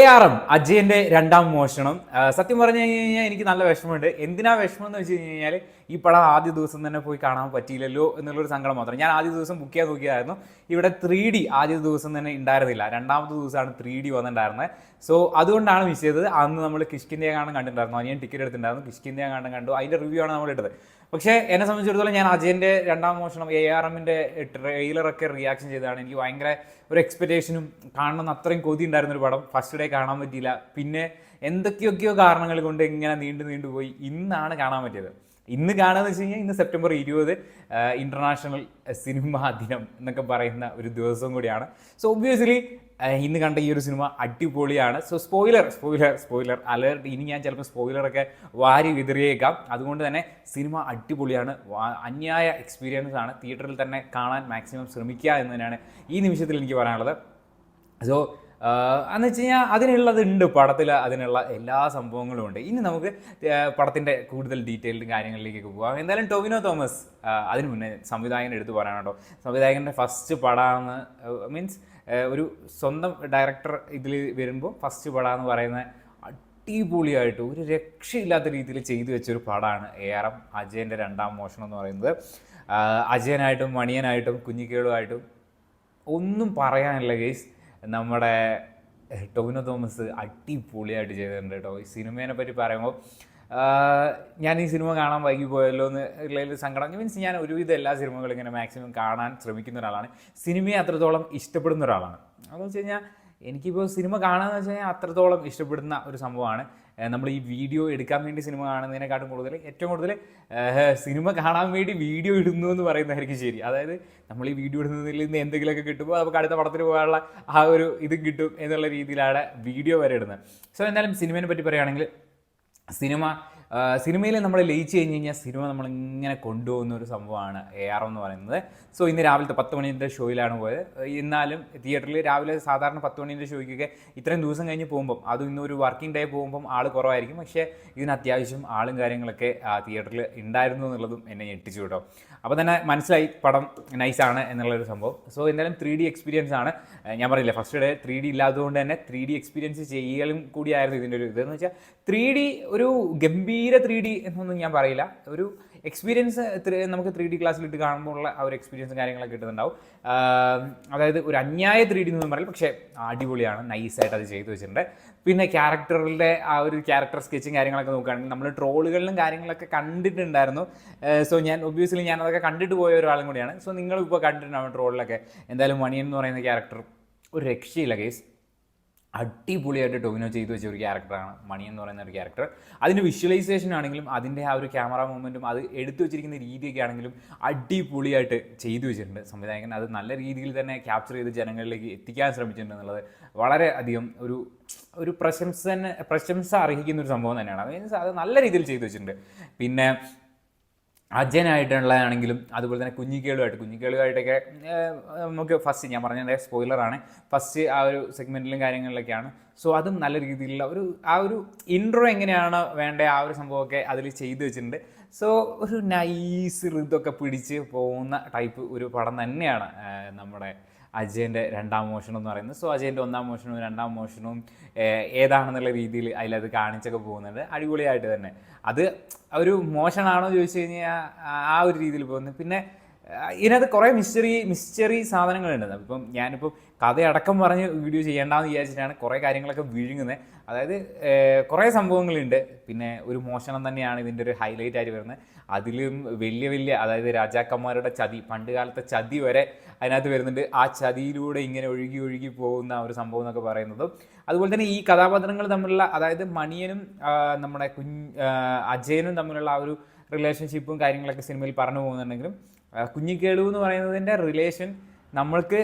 M അജയന്റെ രണ്ടാം മോഷണം. സത്യം പറഞ്ഞു കഴിഞ്ഞാൽ എനിക്ക് നല്ല വിഷമമുണ്ട്. എന്തിനാ വിഷമം എന്ന് വെച്ച് കഴിഞ്ഞാൽ ഈ പടം ആദ്യ ദിവസം തന്നെ പോയി കാണാൻ പറ്റിയില്ലല്ലോ എന്നുള്ളൊരു സങ്കടം മാത്രം. ഞാൻ ആദ്യ ദിവസം ബുക്ക് ചെയ്യാൻ നോക്കിയായിരുന്നു ഇവിടെ ത്രീ ഡി ആദ്യ ദിവസം തന്നെ ഉണ്ടായിരുന്നില്ല. രണ്ടാമത്തെ ദിവസമാണ് ത്രീ ഡി വന്നിട്ടുണ്ടായിരുന്നത്. സോ അതുകൊണ്ടാണ് മിസ് ചെയ്തത്. അന്ന് നമ്മൾ കിഷ്കിന്റെ കാണാൻ കണ്ടിട്ടുണ്ടായിരുന്നു. അനിയൻ ടിക്കറ്റ് എടുത്തിട്ടുണ്ടായിരുന്നു. കിഷ്കിന്റെ കാണാൻ കണ്ടു. അതിന്റെ റിവ്യൂ ആണ് നമ്മൾ ഇട്ടത്. പക്ഷേ എന്നെ സംബന്ധിച്ചിടത്തോളം ഞാൻ അജയന്റെ രണ്ടാം മോഷണം എ ആർ എമ്മിന്റെ ട്രെയിലറൊക്കെ റിയാക്ഷൻ ചെയ്തതാണ്. എനിക്ക് ഭയങ്കര ഒരു എക്സ്പെക്റ്റേഷനും കാണണമെന്ന് അത്രയും കൊതി ഉണ്ടായിരുന്ന ഒരു പടം. ഫസ്റ്റ് ഡേ കാണാൻ പറ്റിയില്ല. പിന്നെ എന്തൊക്കെയൊക്കെയോ കാരണങ്ങൾ കൊണ്ട് ഇങ്ങനെ നീണ്ടു നീണ്ടു പോയി. ഇന്നാണ് കാണാൻ പറ്റിയത്. ഇന്ന് കാണുക വെച്ച് കഴിഞ്ഞാൽ ഇന്ന് സെപ്റ്റംബർ ഇരുപത് ഇന്റർനാഷണൽ സിനിമാ ദിനം എന്നൊക്കെ പറയുന്ന ഒരു ദിവസം കൂടിയാണ്. സോ ഒബ്വിയസ്ലി ഇന്ന് കണ്ട ഈ ഒരു സിനിമ അടിപൊളിയാണ്. So spoiler spoiler spoiler alert ഇനി ഞാൻ ചിലപ്പോൾ സ്പോയിലറൊക്കെ വാരി വിതറിയേക്കാം. അതുകൊണ്ട് തന്നെ സിനിമ അടിപൊളിയാണ്. അന്യായ എക്സ്പീരിയൻസ് ആണ്. തിയേറ്ററിൽ തന്നെ കാണാൻ മാക്സിമം ശ്രമിക്കുക എന്ന് തന്നെയാണ് ഈ നിമിഷത്തിൽ എനിക്ക് പറയാനുള്ളത്. സോ എന്ന് വെച്ച് കഴിഞ്ഞാൽ അതിനുള്ളതുണ്ട്. പടത്തിൽ അതിനുള്ള എല്ലാ സംഭവങ്ങളും ഉണ്ട്. ഇനി നമുക്ക് പടത്തിന്റെ കൂടുതൽ ഡീറ്റെയിൽഡ് കാര്യങ്ങളിലേക്കൊക്കെ പോകാം എന്തായാലും ടൊവിനോ തോമസ് അതിന് മുന്നേ സംവിധായകൻ എടുത്ത് പറയാൻ കേട്ടോ സംവിധായകന്റെ ഫസ്റ്റ് പടമാണ് മീൻസ് ഒരു സ്വന്തം ഡയറക്ടർ ഇതിൽ വരുമ്പോൾ ഫസ്റ്റ് പടമെന്ന് പറയുന്ന അടിപൊളിയായിട്ട് ഒരു രക്ഷയില്ലാത്ത രീതിയിൽ ചെയ്തു വെച്ചൊരു പടമാണ് എ ആർ എം അജയന്റെ രണ്ടാം മോഷണം എന്ന് പറയുന്നത്. അജയനായിട്ടും മണിയനായിട്ടും കുഞ്ഞിക്കേളുമായിട്ടും ഒന്നും പറയാനില്ല ഗേസ്. നമ്മുടെ ടോവിനോ തോമസ് അടിപൊളിയായിട്ട് ചെയ്തിട്ടുണ്ട് കേട്ടോ. ഈ സിനിമേനെ പറ്റി പറയുമ്പോൾ ഞാൻ ഈ സിനിമ കാണാൻ വൈകി പോയല്ലോ എന്ന് ഉള്ളതിൽ സങ്കടം. മീൻസ് ഞാൻ ഒരുവിധം എല്ലാ സിനിമകളും ഇങ്ങനെ മാക്സിമം കാണാൻ ശ്രമിക്കുന്ന ഒരാളാണ്. സിനിമയെ അത്രത്തോളം ഇഷ്ടപ്പെടുന്ന ഒരാളാണ്. അതെന്ന് വെച്ച് കഴിഞ്ഞാൽ എനിക്കിപ്പോൾ സിനിമ കാണാമെന്ന് വെച്ച് കഴിഞ്ഞാൽ അത്രത്തോളം ഇഷ്ടപ്പെടുന്ന ഒരു സംഭവമാണ്. നമ്മൾ ഈ വീഡിയോ എടുക്കാൻ വേണ്ടി സിനിമ കാണുന്നതിനെക്കാട്ടും കൂടുതൽ ഏറ്റവും കൂടുതൽ സിനിമ കാണാൻ വേണ്ടി വീഡിയോ ഇടുന്നു എന്ന് പറയുന്നതായിരിക്കും ശരി. അതായത് നമ്മൾ ഈ വീഡിയോ ഇടുന്നതിൽ നിന്ന് എന്തെങ്കിലുമൊക്കെ കിട്ടുമ്പോൾ നമുക്ക് അടുത്ത പടത്തിന് പോകാനുള്ള ആ ഒരു ഇത് കിട്ടും എന്നുള്ള രീതിയിലാണ് വീഡിയോ വരെ ഇടുന്നത്. സോ എന്തായാലും സിനിമയെ പറ്റി പറയുകയാണെങ്കിൽ സിനിമ സിനിമയിൽ നമ്മൾ ലയിച്ച് കഴിഞ്ഞ് കഴിഞ്ഞാൽ സിനിമ നമ്മളിങ്ങനെ കൊണ്ടുപോകുന്ന ഒരു സംഭവമാണ് എ ആർ എന്ന് പറയുന്നത്. സോ ഇന്ന് രാവിലത്തെ പത്ത് മണിന്റെ ഷോയിലാണ് പോയത്. എന്നാലും തിയേറ്ററിൽ രാവിലെ സാധാരണ പത്ത് മണിന്റെ ഷോയ്ക്കൊക്കെ ഇത്രയും ദിവസം കഴിഞ്ഞ് പോകുമ്പം അതും ഇന്ന് ഒരു വർക്കിംഗ് ഡേ പോകുമ്പം ആൾ കുറവായിരിക്കും. പക്ഷേ ഇതിന് അത്യാവശ്യം ആളും കാര്യങ്ങളൊക്കെ തിയേറ്ററിൽ ഉണ്ടായിരുന്നു എന്നുള്ളതും എന്നെ ഞെട്ടിച്ചു കേട്ടോ. അപ്പോൾ തന്നെ മനസ്സിലായി പടം നൈസാണ് എന്നുള്ളൊരു സംഭവം. സോ എന്തായാലും ത്രീ ഡി എക്സ്പീരിയൻസ് ആണ്. ഞാൻ പറയില്ല ഫസ്റ്റ് ഡേ ത്രീ ഡി ഇല്ലാത്തതുകൊണ്ട് തന്നെ ത്രീ ഡി എക്സ്പീരിയൻസ് ചെയ്യലും കൂടിയായിരുന്നു ഇതിന്റെ ഒരു ഇതെന്ന് വെച്ചാൽ ത്രീ ഡി ഒരു ഗംഭീര ത്രീ ഡി എന്നൊന്നും ഞാൻ പറയില്ല. ഒരു എക്സ്പീരിയൻസ് നമുക്ക് ത്രീ ഡി ക്ലാസ്സിലിട്ട് കാണുമ്പോൾ ഉള്ള ആ ഒരു എക്സ്പീരിയൻസും കാര്യങ്ങളൊക്കെ കിട്ടുന്നുണ്ടാവും. അതായത് ഒരു അന്യായ ത്രീ ഡി എന്നൊന്നും പറയില്ല പക്ഷേ അടിപൊളിയാണ്. നൈസായിട്ട് അത് ചെയ്തു വെച്ചിട്ടുണ്ട്. പിന്നെ ക്യാരക്ടറുടെ ആ ഒരു ക്യാരക്ടർ സ്കെച്ചും കാര്യങ്ങളൊക്കെ നോക്കുകയാണെങ്കിൽ നമ്മൾ ട്രോളുകളിലും കാര്യങ്ങളൊക്കെ കണ്ടിട്ടുണ്ടായിരുന്നു. സോ ഞാൻ ഒബ്വിയസ്ലി ഞാൻ അതൊക്കെ കണ്ടിട്ട് പോയ ഒരാളും കൂടിയാണ്. സോ നിങ്ങളിപ്പോൾ കണ്ടിട്ടുണ്ടാവും ട്രോളിലൊക്കെ. എന്തായാലും മണിയൻ എന്ന് പറയുന്ന ക്യാരക്ടർ ഒരു രക്ഷയില്ല കേസ് അടിപൊളിയായിട്ട് ടൊവിനോ ചെയ്തു വെച്ച ഒരു ക്യാരക്ടറാണ് മണി എന്ന് പറയുന്ന ഒരു ക്യാരക്ടർ. അതിന്റെ വിഷ്വലൈസേഷൻ ആണെങ്കിലും അതിന്റെ ആ ഒരു ക്യാമറ മൂവ്മെന്റും അത് എടുത്തു വെച്ചിരിക്കുന്ന രീതിയൊക്കെ ആണെങ്കിലും അടിപൊളിയായിട്ട് ചെയ്തു വെച്ചിട്ടുണ്ട്. സംവിധായകൻ അത് നല്ല രീതിയിൽ തന്നെ ക്യാപ്ചർ ചെയ്ത് ജനങ്ങളിലേക്ക് എത്തിക്കാൻ ശ്രമിച്ചിട്ടുണ്ട് എന്നുള്ളത് വളരെ അധികം ഒരു ഒരു പ്രശംസ പ്രശംസ അർഹിക്കുന്ന ഒരു സംഭവം തന്നെയാണ്. മീൻസ് അത് നല്ല രീതിയിൽ ചെയ്തു വെച്ചിട്ടുണ്ട്. പിന്നെ അജയനായിട്ടുള്ളതാണെങ്കിലും അതുപോലെ തന്നെ കുഞ്ഞിക്കേളുമായിട്ട് കുഞ്ഞിക്കേളുമായിട്ടൊക്കെ നമുക്ക് ഫസ്റ്റ് ഞാൻ പറഞ്ഞ സ്പോയിലറാണ് ഫസ്റ്റ് ആ ഒരു സെഗ്മെന്റിലും കാര്യങ്ങളിലൊക്കെയാണ്. സോ അതും നല്ല രീതിയിലുള്ള ഒരു ആ ഒരു ഇൻട്രോ എങ്ങനെയാണ് വേണ്ട ആ ഒരു സംഭവമൊക്കെ അതിൽ ചെയ്തു വെച്ചിട്ടുണ്ട്. സോ ഒരു നൈസ് ഋതൊക്കെ പിടിച്ച് പോകുന്ന ടൈപ്പ് ഒരു പടം തന്നെയാണ് നമ്മുടെ അജയന്റെ രണ്ടാം മോഷണം എന്ന് പറയുന്നത്. സോ അജയന്റെ ഒന്നാം മോഷണവും രണ്ടാം മോഷണവും ഏതാണെന്നുള്ള രീതിയിൽ അതിലത് കാണിച്ചൊക്കെ പോകുന്നുണ്ട്. അടിപൊളിയായിട്ട് തന്നെ. അത് ഒരു മോഷണാണോ ചോദിച്ചു കഴിഞ്ഞാൽ ആ ഒരു രീതിയിൽ പോകുന്നത് പിന്നെ ഇതിനകത്ത് കുറേ മിസ്റ്ററി മിസ്റ്ററി സാധനങ്ങളുണ്ട്. ഇപ്പം ഞാനിപ്പോൾ കഥയടക്കം പറഞ്ഞ് വീഡിയോ ചെയ്യേണ്ടെന്ന് വിചാരിച്ചിട്ടാണ് കുറേ കാര്യങ്ങളൊക്കെ വിഴുങ്ങുന്നത് അതായത് കുറേ സംഭവങ്ങളുണ്ട്. പിന്നെ ഒരു മോഷണം തന്നെയാണ് ഇതിന്റെ ഒരു ഹൈലൈറ്റ് ആയിട്ട് വരുന്നത്. അതിലും വലിയ വലിയ അതായത് രാജാക്കന്മാരുടെ ചതി പണ്ട് കാലത്തെ ചതി വരെ അതിനകത്ത് വരുന്നുണ്ട്. ആ ചതിയിലൂടെ ഇങ്ങനെ ഒഴുകി ഒഴുകി പോകുന്ന ഒരു സംഭവം എന്നൊക്കെ പറയുന്നതും. അതുപോലെ തന്നെ ഈ കഥാപാത്രങ്ങൾ തമ്മിലുള്ള അതായത് മണിയനും നമ്മുടെ കുഞ്ഞ് അജയനും തമ്മിലുള്ള ആ ഒരു റിലേഷൻഷിപ്പും കാര്യങ്ങളൊക്കെ സിനിമയിൽ പറഞ്ഞു പോകുന്നുണ്ടെങ്കിലും കുഞ്ഞിക്കേളു എന്ന് പറയുന്നതിന്റെ റിലേഷൻ നമ്മൾക്ക്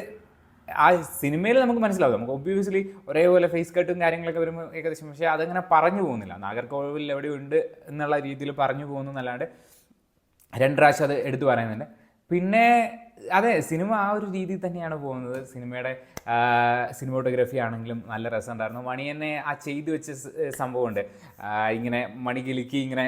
ആ സിനിമയിൽ നമുക്ക് മനസ്സിലാവും. നമുക്ക് ഒബ്വിയസ്ലി ഒരേപോലെ ഫേസ് കട്ടും കാര്യങ്ങളൊക്കെ വരുമ്പോൾ ഏകദേശം പക്ഷേ അതങ്ങനെ പറഞ്ഞു പോകുന്നില്ല. നാഗർകോവിൽ എവിടെയുണ്ട് എന്നുള്ള രീതിയിൽ പറഞ്ഞു പോകുന്നു എന്നല്ലാണ്ട് രണ്ട് പ്രാവശ്യം അത് എടുത്തു പറയുന്നുണ്ട്. പിന്നെ അതെ സിനിമ ആ ഒരു രീതിയിൽ തന്നെയാണ് പോകുന്നത്. സിനിമയുടെ സിനിമോട്ടോഗ്രഫി ആണെങ്കിലും നല്ല രസമുണ്ടായിരുന്നു. മണി തന്നെ ആ ചെയ്തു വെച്ച സംഭവമുണ്ട്. ഇങ്ങനെ മണി കിലുക്കി ഇങ്ങനെ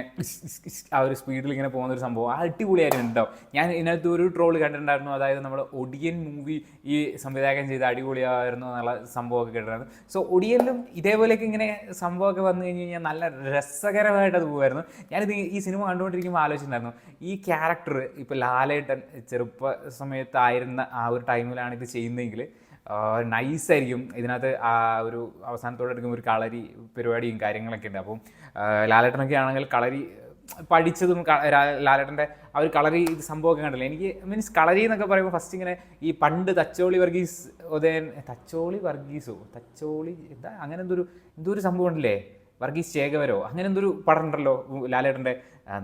ആ ഒരു സ്പീഡിൽ ഇങ്ങനെ പോകുന്ന ഒരു സംഭവം. ആ അടിപൊളിയായിരുന്നു കേട്ടോ. ഞാൻ ഇതിനകത്ത് ഒരു ട്രോൾ കണ്ടിട്ടുണ്ടായിരുന്നു. അതായത് നമ്മൾ ഒടിയൻ മൂവി ഈ സംവിധായകൻ ചെയ്ത അടിപൊളിയായിരുന്നു എന്നുള്ള സംഭവമൊക്കെ കേട്ടിട്ടുണ്ടായിരുന്നു സോ ഒടിയനിലും ഇതേപോലെയൊക്കെ ഇങ്ങനെ സംഭവമൊക്കെ വന്നു കഴിഞ്ഞ് കഴിഞ്ഞാൽ നല്ല രസകരമായിട്ട് അത് പോകുമായിരുന്നു. ഞാനിത് ഈ സിനിമ കണ്ടുകൊണ്ടിരിക്കുമ്പോൾ ആലോചിച്ചിട്ടുണ്ടായിരുന്നു. ഈ ക്യാരക്ടർ ഇപ്പോൾ ലാലേട്ടൻ ചെറുപ്പ സമയത്തായിരുന്ന ആ ഒരു ടൈമിലാണ് ഇത് ചെയ്യുന്നതെങ്കിൽ നൈസായിരിക്കും ഇതിനകത്ത് ആ ഒരു അവസാനത്തോടെ എടുക്കുമ്പോൾ ഒരു കളരി പരിപാടിയും കാര്യങ്ങളൊക്കെ ഉണ്ട്. അപ്പം ലാലേട്ടനൊക്കെ ആണെങ്കിൽ കളരി പഠിച്ചതും ലാലേട്ടന്റെ ആ ഒരു കളറി സംഭവമൊക്കെ കണ്ടില്ല? എനിക്ക് മീൻസ് കളരി എന്നൊക്കെ പറയുമ്പോൾ ഫസ്റ്റ് ഇങ്ങനെ ഈ പണ്ട് തച്ചോളി വർഗീസ് ഉദയൻ തച്ചോളി വർഗീസോ? തച്ചോളി എന്താ? അങ്ങനെ എന്തൊരു എന്തോ ഒരു സംഭവം ഉണ്ടല്ലേ? വർഗീസ് ശേഖവരോ അങ്ങനെ എന്തൊരു പടം ഉണ്ടല്ലോ ലാലേട്ടന്റെ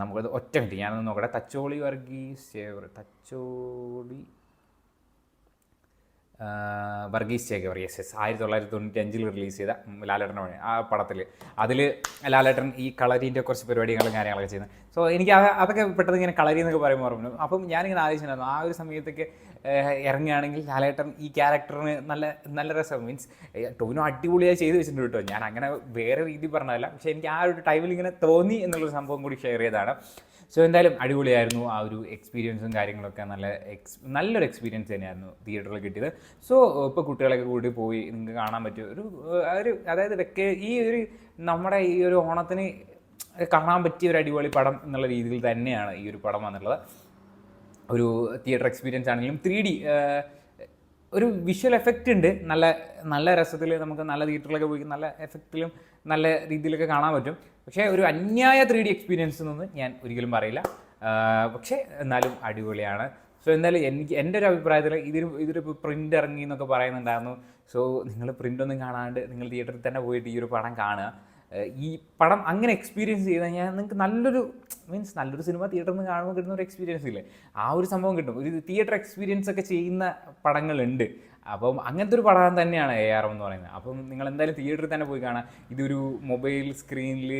നമുക്കത് ഒറ്റ മിനിറ്റ് ഞാനൊന്ന് നോക്കട്ടെ. Thacholi Varghese Chekavar Thacholi Varghese Chekavar yes yes. ആയിരത്തി തൊള്ളായിരത്തി തൊണ്ണൂറ്റി അഞ്ചിൽ റിലീസ് ചെയ്ത ലാലേട്ടന്റെ ആ പടത്തിൽ അതിൽ ലാലേട്ടൻ ഈ കളരീന്റെ കുറച്ച് പരിപാടികളും കാര്യങ്ങളൊക്കെ ചെയ്യുന്നത് സോ എനിക്ക് അതൊക്കെ പെട്ടെന്ന് ഇങ്ങനെ കളരി എന്നൊക്കെ പറയുമ്പോൾ വന്നു. അപ്പം ഞാനിങ്ങനെ ആലോചിച്ചിട്ടുണ്ടായിരുന്നു. ആ ഒരു സമയത്തൊക്കെ ഇറങ്ങുകയാണെങ്കിൽ ലാലേട്ടൻ ഈ ക്യാരക്ടറിന് നല്ല നല്ല രസം. മീൻസ് ടോവിനോ അടിപൊളിയായി ചെയ്തു വെച്ചിട്ടുണ്ട് കേട്ടോ. ഞാൻ അങ്ങനെ വേറെ രീതി പറഞ്ഞതല്ല. പക്ഷേ എനിക്ക് ആ ഒരു ടൈമിൽ ഇങ്ങനെ തോന്നി എന്നുള്ളൊരു സംഭവം കൂടി ഷെയർ ചെയ്തതാണ്. സോ എന്തായാലും അടിപൊളിയായിരുന്നു ആ ഒരു എക്സ്പീരിയൻസും കാര്യങ്ങളൊക്കെ. നല്ല എക്സ് നല്ലൊരു എക്സ്പീരിയൻസ് തന്നെയായിരുന്നു തിയേറ്ററിൽ കിട്ടിയത്. സോ ഇപ്പോൾ കുട്ടികളൊക്കെ കൂടി പോയി നിങ്ങൾക്ക് കാണാൻ പറ്റും. ഒരു ഒരു അതായത് വെക്കേ ഈ ഒരു നമ്മുടെ ഈ ഒരു ഓണത്തിന് കാണാൻ പറ്റിയ ഒരു അടിപൊളി പടം എന്നുള്ള രീതിയിൽ തന്നെയാണ് ഈ ഒരു പടം വന്നിട്ടുള്ളത്. ഒരു തിയേറ്റർ എക്സ്പീരിയൻസ് ആണെങ്കിലും ത്രീ ഡി ഒരു വിഷ്വൽ എഫക്റ്റ് ഉണ്ട്. നല്ല നല്ല രസത്തിൽ നമുക്ക് നല്ല തിയേറ്ററിലൊക്കെ പോയി നല്ല എഫക്റ്റിലും നല്ല രീതിയിലൊക്കെ കാണാൻ പറ്റും. പക്ഷേ ഒരു അന്യായ ത്രീ ഡി എക്സ്പീരിയൻസ് എന്നൊന്നും ഞാൻ ഒരിക്കലും പറയില്ല. പക്ഷേ എന്നാലും അടിപൊളിയാണ്. സോ എന്തായാലും എനിക്ക് എന്റെ ഒരു അഭിപ്രായത്തിൽ ഇതിന് ഇതൊരു പ്രിന്റ് ഇറങ്ങി എന്നൊക്കെ പറയുന്നുണ്ടായിരുന്നു. സോ നിങ്ങൾ പ്രിന്റ് ഒന്നും കാണാണ്ട് നിങ്ങൾ തിയേറ്ററിൽ തന്നെ പോയിട്ട് ഈ ഒരു പടം കാണുക. ഈ പടം അങ്ങനെ എക്സ്പീരിയൻസ് ചെയ്ത് കഴിഞ്ഞാൽ നിങ്ങൾക്ക് നല്ലൊരു മീൻസ് നല്ലൊരു സിനിമ തിയേറ്ററിൽ നിന്ന് കാണുമ്പോൾ കിട്ടുന്ന ഒരു എക്സ്പീരിയൻസ് ഇല്ലേ? ആ ഒരു സംഭവം കിട്ടും. ഒരു തിയേറ്റർ എക്സ്പീരിയൻസ് ഒക്കെ ചെയ്യുന്ന പടങ്ങളുണ്ട്. അപ്പം അങ്ങനത്തെ ഒരു പടം തന്നെയാണ് എ ആർ എം എന്ന് പറയുന്നത്. അപ്പം നിങ്ങൾ എന്തായാലും തിയേറ്ററിൽ തന്നെ പോയി കാണാം. ഇതൊരു മൊബൈൽ സ്ക്രീനിൽ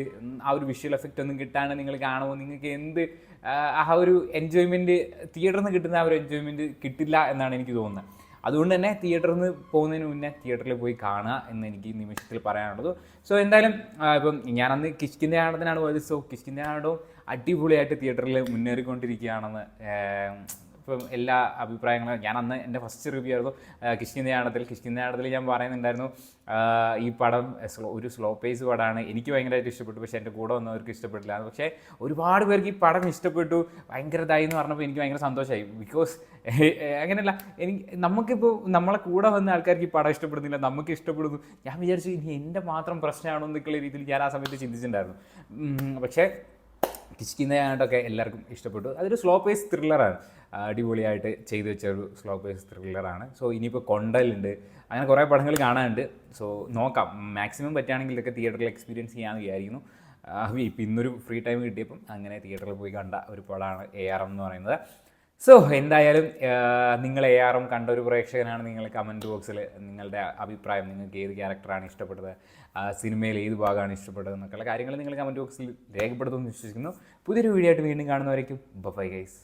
ആ ഒരു വിഷ്വൽ എഫക്റ്റ് ഒന്നും കിട്ടാണ്ട് നിങ്ങൾ കാണുമ്പോൾ നിങ്ങൾക്ക് എന്ത് ആ, ഒരു എൻജോയ്മെന്റ് തിയേറ്ററിൽ നിന്ന് കിട്ടുന്ന ആ ഒരു എൻജോയ്മെന്റ് കിട്ടില്ല എന്നാണ് എനിക്ക് തോന്നുന്നത്. അതുകൊണ്ട് തന്നെ തിയേറ്ററിൽ നിന്ന് പോകുന്നതിന് മുന്നേ തിയേറ്ററിൽ പോയി കാണുക എന്ന് എനിക്ക് നിമിഷത്തിൽ പറയാനുള്ളത്. സോ എന്തായാലും ഇപ്പം ഞാനന്ന് കിഷ്കിന്റെ ആണത്തിനാണ് പോയത്. സോ കിഷ്കിന്റെ ആണോ അടിപൊളിയായിട്ട് തിയേറ്ററിൽ മുന്നേറിക്കൊണ്ടിരിക്കുകയാണെന്ന് ഇപ്പം എല്ലാ അഭിപ്രായങ്ങളും ഞാൻ അന്ന് എന്റെ ഫസ്റ്റ് റിവ്യൂ ആയിരുന്നു. കിഷ്കിന്ദയാണത്തിൽ കിഷ്കിന്ദയാണത്തിൽ ഞാൻ പറയുന്നുണ്ടായിരുന്നു ഈ പടം സ്ലോ ഒരു സ്ലോ പേസ് പടമാണ് എനിക്ക് ഭയങ്കരമായിട്ട് ഇഷ്ടപ്പെട്ടു പക്ഷേ എന്റെ കൂടെ വന്നവർക്ക് ഇഷ്ടപ്പെട്ടില്ല. പക്ഷേ ഒരുപാട് പേർക്ക് ഈ പടം ഇഷ്ടപ്പെട്ടു. ഭയങ്കര ഇതായി എന്ന് പറഞ്ഞപ്പോൾ എനിക്ക് ഭയങ്കര സന്തോഷമായി ബിക്കോസ് അങ്ങനെയല്ല എനിക്ക് നമുക്കിപ്പോൾ നമ്മളെ കൂടെ വന്ന ആൾക്കാർക്ക് ഈ പടം ഇഷ്ടപ്പെടുന്നില്ല നമുക്ക് ഇഷ്ടപ്പെടുന്നു. ഞാൻ വിചാരിച്ചു ഇനി എന്റെ മാത്രം പ്രശ്നമാണോ എന്നൊക്കെയുള്ള രീതിയിൽ ഞാൻ ആ സമയത്ത് ചിന്തിച്ചിട്ടുണ്ടായിരുന്നു. പക്ഷേ കിഷ്കിന്നയായിട്ടൊക്കെ എല്ലാവർക്കും ഇഷ്ടപ്പെട്ടു. അതൊരു സ്ലോ പേസ് ത്രില്ലറാണ് അടിപൊളിയായിട്ട് ചെയ്തു വെച്ച ഒരു സ്ലോ പേസ് ത്രില്ലറാണ് സോ ഇനിയിപ്പോൾ കൊണ്ടലുണ്ട് അങ്ങനെ കുറേ പടങ്ങൾ കാണാനുണ്ട്. സോ നോക്കാം. മാക്സിമം പറ്റുകയാണെങ്കിൽ ഇതൊക്കെ തിയേറ്ററിൽ എക്സ്പീരിയൻസ് ചെയ്യാമെന്ന് വിചാരിക്കുന്നു. ഇപ്പം ഇന്നൊരു ഫ്രീ ടൈം കിട്ടിയപ്പം അങ്ങനെ തിയേറ്ററിൽ പോയി കണ്ട ഒരു പടമാണ് എ ആർ എം എന്ന് പറയുന്നത്. സോ എന്തായാലും നിങ്ങൾ എ എം കണ്ട ഒരു പ്രേക്ഷകനാണ് നിങ്ങൾ കമന്റ് ബോക്സിൽ നിങ്ങളുടെ അഭിപ്രായം നിങ്ങൾക്ക് ഏത് ക്യാരക്ടറാണ് ഇഷ്ടപ്പെട്ടത് സിനിമയിൽ ഏത് ഭാഗമാണ് ഇഷ്ടപ്പെട്ടത് എന്നൊക്കെയുള്ള കാര്യങ്ങൾ നിങ്ങൾ കമന്റ് ബോക്സിൽ രേഖപ്പെടുത്തുമെന്ന് വിശ്വസിക്കുന്നു. പുതിയൊരു വീഡിയോ ആയിട്ട് വീണ്ടും കാണുന്നവരേക്കും. Bye guys